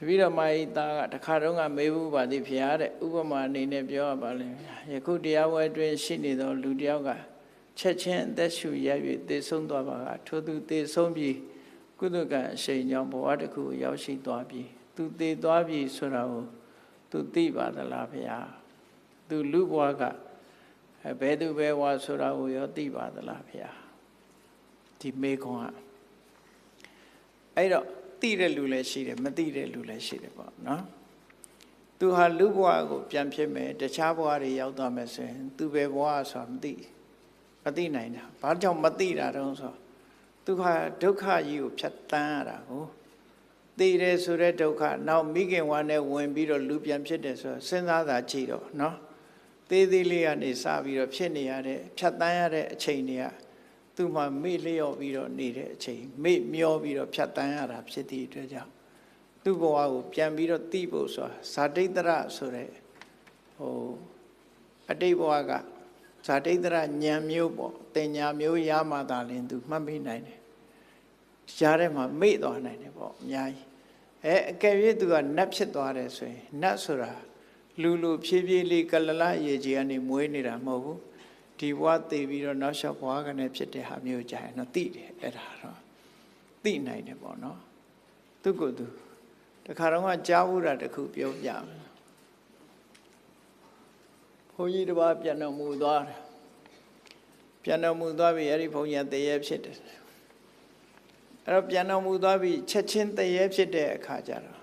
တပည့်တော်မကြီးသားကတခါတော့ကမေးဘူးပါသည်ဖရားတဲ့ဥပမာအနေနဲ့ပြောရပါလိမ့်မယ်ယခုတရားဝဲအတွင်းရှိနေသောလူတစ်ယောက်ကချက်ချင်းအသက်ရှူရ၍သေဆုံးသွားပါကထိုသူသေဆုံးပြီးကုသကအရှိန်ကြောင့်ဘဝတစ်ခုကိုရောက်ရှိသွားပြီသူသေသွားပြီဆိုတာကိုသူသိပါသလားဖရားသူလူဘဝကအဲဘယ်သူဘယ်ဝါဆိုတာကိုရောသိပါသလားဖရားဒီမေခွန်းကအဲ့တော့ သိတဲ့လူလည်းရှိတယ်မသိတဲ့လူလည်းရှိတယ်ပေါ့နော်သူဟာလူဘဝကိုပြန်ဖြစ်မယ်တခြားဘဝတွေရောက်သွားမယ်ဆိုရင်သူပဲဘဝဆိုတာမသိမသိနိုင်တာဘာကြောင့်မသိတာတုံးဆိုသူဟာဒုက္ခကြီးကိုဖြတ်တန်းရတာကိုသိတယ်ဆိုတဲ့ဒုက္ခနောက်မိခင်ဝါနဲ့ဝင်ပြီးတော့လူပြန်ဖြစ်တယ်ဆိုတော့စဉ်းစားတာကြည့်တော့နော်သေးသေးလေးကနေစပြီးတော့ဖြစ်နေရတဲ့ဖြတ်တန်းရတဲ့အချိန်တွေက သူမှမေ့လျော့ပြီးတော့နေတဲ့အချိန်မေ့မျောပြီးတော့ဖြတ်တန်းရတာဖြစ်သည့်အတွက်ကြောင့်သူ့ဘဝကိုပြန်ပြီးတော့သိဖို့ဆိုတာဇာတိတ္တရဆိုတဲ့ဟိုအတိတ်ဘဝကဇာတိတ္တရဉာဏ်မျိုးပေါ့တင်ညာမျိုးရမှသာလင်သူမှတ်မိနိုင်တယ်ရှားထဲမှာမေ့သွားနိုင်တယ်ပေါ့အများကြီးအဲအကယ်၍သူကနတ်ဖြစ်သွားတယ်ဆိုရင်နတ်ဆိုတာလူလူဖြည်းဖြည်းလေးကလလရေကြီးကနေမွေးနေတာမဟုတ်ဘူး ဒီဘဝသိပြီးတော့နောက်လျှောက်ဘဝကနေဖြစ်တဲ့ဟာမျိုးကြရင်တော့သိတယ်အဲ့ဒါတော့သိနိုင်တယ်ပေါ့နော်သူကသူတခါတော့ကကြားဘူးတာတစ်ခုပြောပြမယ်ဘုန်းကြီးတစ်ပါးပြန်တော်မူသွားတယ်ပြန်တော်မူသွားပြီအဲ့ဒီဘုန်းကြီးကတရေဖြစ်တယ်အဲ့တော့ပြန်တော်မူသွားပြီချက်ချင်းတရေဖြစ်တဲ့အခါကျတော့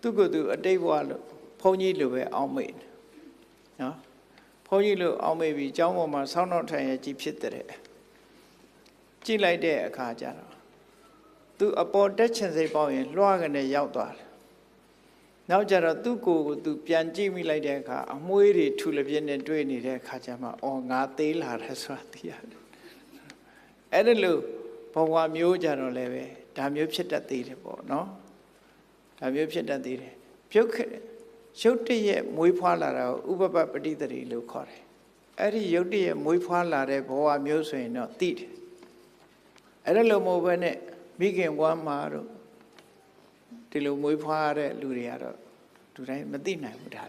သူကသူအတိတ်ဘဝလို့ဘုန်းကြီးလိုပဲအောင်းမိတ်တယ်နော် ဘုန်းကြီးလို့အောင်းမေးပြီးကျောင်းပေါ်မှာဆောင်းတော့ထိုင်ရကြီးဖြစ်တဲ့ကြည့်လိုက်တဲ့အခါကျတော့သူအပေါ်တက်ချင်စိတ်ပေါက်ရင်လွှားကနေရောက်သွားတယ်နောက်ကျတော့သူ့ကိုယ်ကိုသူပြန်ကြည့်မိလိုက်တဲ့အခါအမွှေးတွေထူလပြင်းနဲ့တွေ့နေတဲ့အခါကျမှအော်ငါသေးလာတယ်ဆိုတာသိရတယ်အဲ့ဒါလို့ဘဝမျိုးကြတော့လည်းပဲဒါမျိုးဖြစ်တတ်သေးတယ်ပေါ့နော်ဒါမျိုးဖြစ်တတ်သေးတယ်ပြုတ်ခဲ့ ရုတ်တရက်မွေးဖွားလာတာကိုဥပပပฏิတရီလို့ခေါ်တယ်။အဲ့ဒီရုတ်တရက်မွေးဖွားလာတဲ့ဘဝမျိုးဆိုရင်တော့သိတယ်။အဲ့ဒါလိုမဟုတ်ဘဲနဲ့မိခင်ဘဝမှာတော့ဒီလိုမွေးဖွားတဲ့လူတွေကတော့လူတိုင်းမသိနိုင်ဘူးဒါ